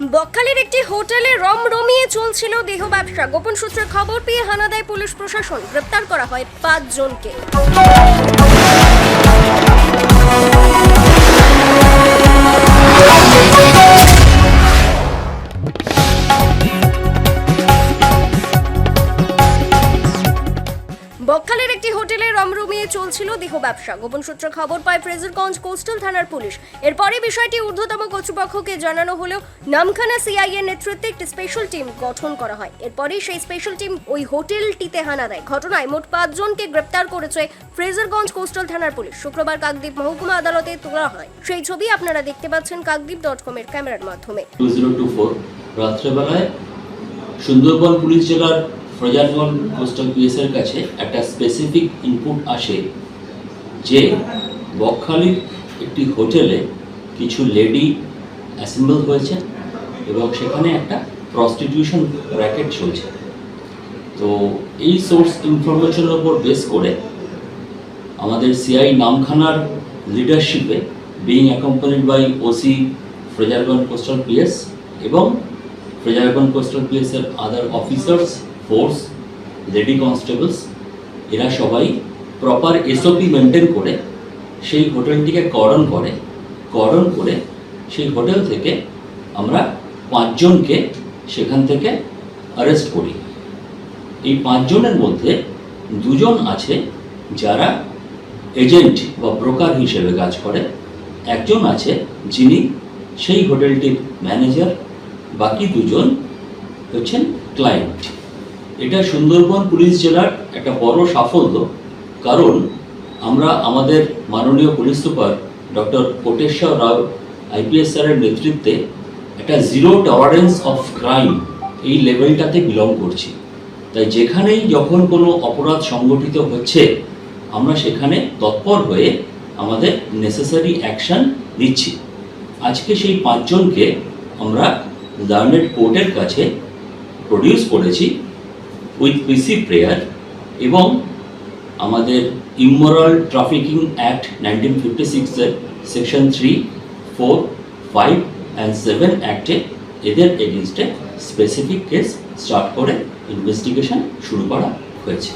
বকখালির একটি হোটেলে রম রমিয়ে চলছিল দেহ ব্যবসা। গোপন সূত্রে খবর পেয়ে হানা দেয় পুলিশ প্রশাসন গ্রেপ্তার করা হয় পাঁচ জনকে বকখালির একটি হোটেলে রমরমিয়ে চলছিল দেহ ব্যবসা। গোপন সূত্রে খবর পায় ফ্রেজারগঞ্জ কোস্টাল থানার পুলিশ। এরপরে বিষয়টি ঊর্ধ্বতম কর্তৃপক্ষকে জানানো হলেও নামখানা সিআই এর নেতৃত্বে একটি স্পেশাল টিম গঠন করা হয়। এরপরেই সেই স্পেশাল টিম ওই হোটেলটিতে হানা দেয়। ঘটনায় মোট পাঁচজনকে গ্রেপ্তার করেছে ফ্রেজারগঞ্জ কোস্টাল থানার পুলিশ। শুক্রবার কাকদ্বীপ মহকুমা আদালতে তোলা হয়। সেই ছবি আপনারা দেখতে পাচ্ছেন কাকদ্বীপ ডট কমের ক্যামেরার মাধ্যমে। রাত্রেবেলায় সুন্দরবন পুলিশ জেলার ফ্রজারগঞ্জ কোস্টাল পিএসের কাছে একটা স্পেসিফিক ইনপুট আসে যে বকখালির একটি হোটেলে কিছু লেডি অ্যাসেম্বল হয়েছে এবং সেখানে একটা প্রস্টিটিউশন র্যাকেট চলছে। তো এই সোর্স ইনফরমেশনের উপর বেস করে আমাদের সিআই নামখানার লিডারশিপে being accompanied by OC Fraserganj coastal PS এবং ফ্রেজারগঞ্জ কোস্টাল পিএস এর other officers force lady constables এরা সবাই প্রপার এসওপি মেনটেন করে সেই হোটেলটিকে করণ করে। করণ করে সেই হোটেল থেকে আমরা পাঁচজনকে সেখান থেকে অ্যারেস্ট করি। এই পাঁচজনের মধ্যে দুজন আছে যারা এজেন্ট বা ব্রোকার হিসেবে কাজ করে। একজন আছে যিনি সেই হোটেলটির ম্যানেজার বাকি দুজন হচ্ছেন ক্লায়েন্ট এটা সুন্দরবন পুলিশ জেলার একটা বড় সাফল্য। কারণ আমরা আমাদের মাননীয় police super doctor Koteswara Rao, IPS স্যারের নেতৃত্বে একটা জিরো টলারেন্স অফ ক্রাইম এই লেভেলটাতে বিলং করছি। তাই যেখানেই যখন কোনো অপরাধ সংগঠিত হচ্ছে, আমরা সেখানে তৎপর হয়ে আমাদের নেসেসারি অ্যাকশন নিচ্ছি। আজকে সেই পাঁচজনকে আমরা লার্নেড কোর্টের কাছে প্রডিউস করেছি। উইথ পিসি প্রেয়ার এবং আমাদের immoral trafficking act nineteen fifty সিক্সের section three, four, five and seven অ্যাক্টে এদের এগেনস্টে স্পেসিফিক কেস স্টার্ট করে ইনভেস্টিগেশন শুরু করা হয়েছে।